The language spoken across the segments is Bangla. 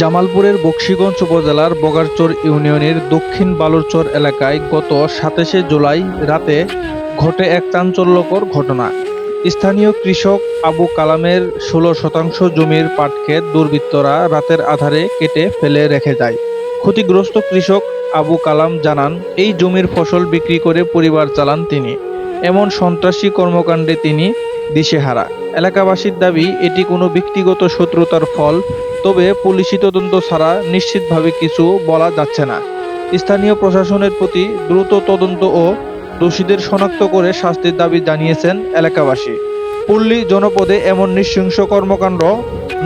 জামালপুরের বক্সিগঞ্জ উপজেলার বগারচর ইউনিয়নের দক্ষিণ বালুরচর এলাকায় গত সাতাশে জুলাই রাতে ঘটে এক চাঞ্চল্যকর ঘটনা। স্থানীয় কৃষক আবু কালামের ষোলো শতাংশ জমির পাটক্ষেত দুর্বৃত্তরা রাতের আধারে কেটে ফেলে রেখে যায়। ক্ষতিগ্রস্ত কৃষক আবু কালাম জানান, এই জমির ফসল বিক্রি করে পরিবার চালান তিনি। এমন সন্ত্রাসী কর্মকাণ্ডে তিনি দিশেহারা। এলাকাবাসীর দাবি, এটি কোনো ব্যক্তিগত শত্রুতার ফল, তবে পুলিশি তদন্ত ছাড়া নিশ্চিতভাবে কিছু বলা যাচ্ছে না। স্থানীয় প্রশাসনের প্রতি দ্রুত তদন্ত ও দোষীদের শনাক্ত করে শাস্তির দাবি জানিয়েছেন এলাকাবাসী। পল্লী জনপদে এমন নৃশংস কর্মকাণ্ড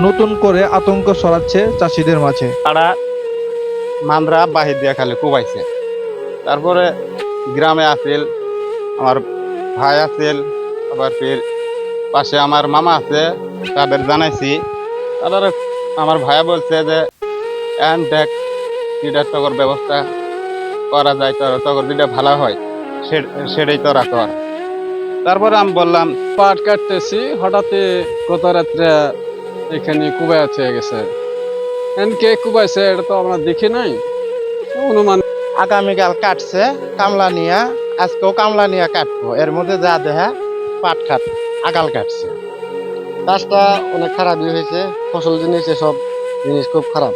নতুন করে আতঙ্ক ছড়াচ্ছে চাষিদের মাঝে। তারা মামরা বাহির দিয়ে খালি কুবাইছে তারপরে গ্রামে আছিল আমার ভাই আছিল আবার ফির পাশে আমার মামা আছে, তাদের জানাইছি। তাদের আমার ভাইয়া বলছে যে, এন দেখ যেটা তগর ব্যবস্থা করা যায়, তোর তগর যেটা ভালো হয় সেটাই তোরা কর। তারপরে আমি বললাম, পাট কাটতেছি হঠাৎ গত রাত্রে এখানে কুবাই আছে গেছে। এন কে কুবাইছে, এটা তো আমরা দেখি নাই। অনুমান আগামীকাল কাটছে, কামলা নিয়ে, আজকেও কামলা নিয়ে কাটবো, এর মধ্যে যা দেহা পাট খাট আগাল কাটছে। কাজটা অনেক খারাপই হয়েছে ফসল জিনিস এসব জিনিস খুব খারাপ।